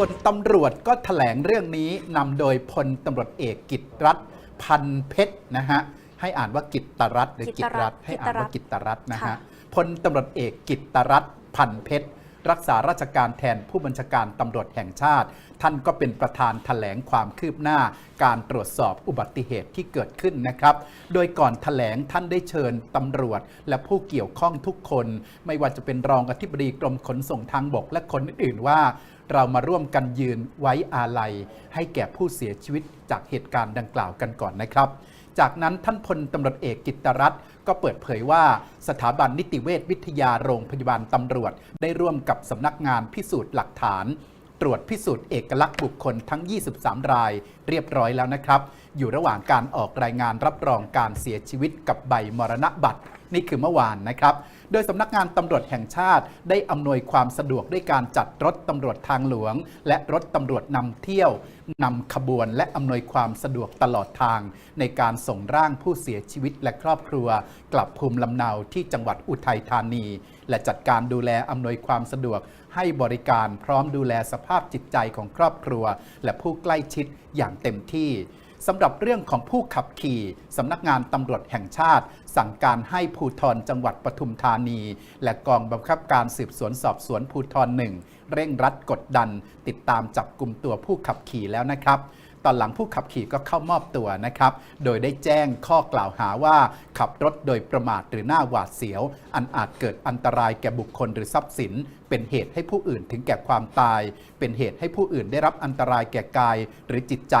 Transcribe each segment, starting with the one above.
ส่วนตำรวจก็แถลงเรื่องนี้นำโดยพลตำรวจเอกกิตรัตน์พันเพชรนะฮะให้อ่านว่ากิตตรัตน์หรือกิกิตตรัรัตตน์น์ให้อ่านว่ากิกิตตรัรัตตน์น์นะฮะค่ะพลตำรวจเอกกิตตรัตน์พันเพชร รักษาราชการแทนผู้บัญชาการตำรวจแห่งชาติ ท่านก็เป็นประธานแถลงความคืบหน้า การตรวจสอบอุบัติเหตุที่เกิดขึ้นนะครับ โดยก่อนแถลงท่านได้เชิญตำรวจ และผู้เกี่ยวข้องทุกคน ไม่ว่าจะเป็นรองอธิบดีกรมขนส่งทางบกและคนอื่นว่าเรามาร่วมกันยืนไว้อาลัย ให้แก่ผู้เสียชีวิตจากเหตุการณ์ดังกล่าวกันก่อนนะครับ จากนั้นท่านพลตำรวจเอกกิตรัตน์ก็เปิดเผยว่าสถาบันนิติเวชวิทยาโรงพยาบาลตำรวจ ได้ร่วมกับสำนักงานพิสูจน์หลักฐาน ตรวจพิสูจน์เอกลักษณ์บุคคลทั้ง 23 ราย เรียบร้อยแล้วนะครับ อยู่ระหว่างการออกรายงานรับรองการเสียชีวิตกับใบมรณบัตร นี่คือเมื่อวานนะครับ โดยสำนักงานตำรวจแห่งชาติ ได้อำนวยความสะดวกด้วยการจัดรถตำรวจทางหลวง และรถตำรวจนำเที่ยวนำขบวนและอำนวยความสะดวกตลอดทาง ในการส่งร่างผู้เสียชีวิตและครอบครัว กลับภูมิลำเนาที่จังหวัดอุทัยธานี และจัดการดูแลอำนวยความสะดวกให้บริการพร้อมดูแลสภาพจิตใจของครอบครัว และผู้ใกล้ชิดอย่างเต็มที่ สำหรับเรื่องของผู้ขับขี่สำนักงานตำรวจแห่งชาติ สั่งการให้ภูธรจังหวัดปทุมธานี และกองบังคับการสืบสวนสอบสวนภูธรหนึ่งเร่งรัดกดดัน ติดตามจับกลุ่มตัวผู้ขับขี่แล้วนะครับตอนหลังผู้ขับขี่ก็เข้ามอบตัวนะครับ โดยได้แจ้งข้อกล่าวหาว่าขับรถโดยประมาทหรือหน้าหวาดเสียว อันอาจเกิดอันตรายแก่บุคคลหรือทรัพย์สินเป็นเหตุให้ผู้อื่นถึงแก่ความตาย เป็นเหตุให้ผู้อื่นได้รับอันตรายแก่กายหรือจิตใจ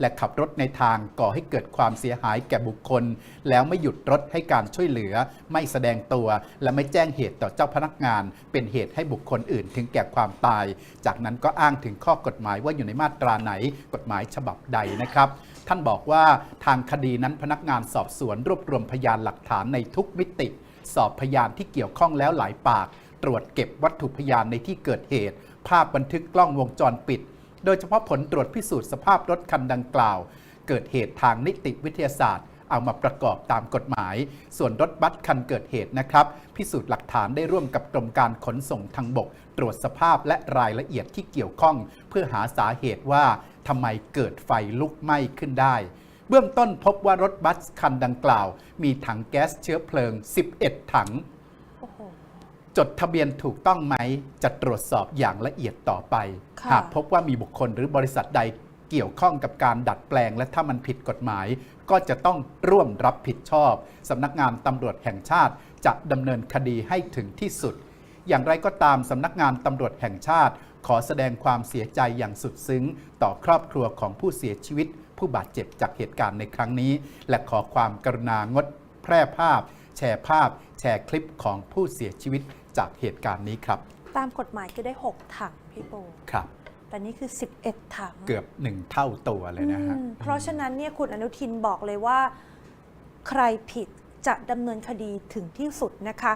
และขับรถในทางก่อให้เกิดความเสียหายแก่บุคคล แล้วไม่หยุดรถให้การช่วยเหลือ ไม่แสดงตัว และไม่แจ้งเหตุต่อเจ้าพนักงาน เป็นเหตุให้บุคคลอื่นถึงแก่ความตาย จากนั้นก็อ้างถึงข้อกฎหมายว่าอยู่ในมาตราไหน กฎหมายฉบับใดนะครับท่านบอกว่าทางคดีนั้นพนักงานสอบสวนรวบรวมพยานหลักฐานในทุกมิติ สอบพยานที่เกี่ยวข้องแล้วหลายปาก ตรวจเก็บวัตถุพยานในที่เกิดเหตุ ภาพบันทึกกล้องวงจรปิด โดยเฉพาะผลตรวจพิสูจน์สภาพรถคันดังกล่าว เกิดเหตุทางนิติวิทยาศาสตร์ เอามาประกอบตามกฎหมาย ส่วนรถบัสคันเกิดเหตุนะครับ พิสูจน์หลักฐานได้ร่วมกับกรมการขนส่งทางบก ตรวจสภาพและรายละเอียดที่เกี่ยวข้อง เพื่อหาสาเหตุว่าทำไมเกิดไฟลุกไหม้ขึ้นได้เบื้องต้นพบว่ารถบัสคันดังกล่าว มีถังแก๊สเชื้อเพลิง 11 ถัง จดทะเบียนถูกต้องไหมจะตรวจสอบอย่างละเอียดต่อไป ค่ะ หากพบว่ามีบุคคลหรือบริษัทใดเกี่ยวข้องกับการดัดแปลง และถ้ามันผิดกฎหมาย ก็จะต้องร่วมรับผิดชอบสำนักงานตำรวจแห่งชาติ จะดำเนินคดีให้ถึงที่สุด อย่างไรก็ตามสำนักงานตำรวจแห่งชาติ ขอแสดงความเสียใจอย่างสุดซึ้ง ต่อครอบครัวของผู้เสียชีวิต ผู้บาดเจ็บจากเหตุการณ์ในครั้งนี้ และขอความกรุณางดแพร่ภาพ แชร์ภาพ แชร์คลิปของผู้เสียชีวิต จากเหตุการณ์นี้ครับ ตามกฎหมายก็ได้ 6 ถังพี่โบครับ แต่นี่คือ 11 ถังเกือบหนึ่งเท่าตัวเลยนะฮะ อืมเพราะฉะนั้นเนี่ยคุณอนุทินบอกเลยว่า ใครผิดจะดำเนินคดีถึงที่สุดนะคะ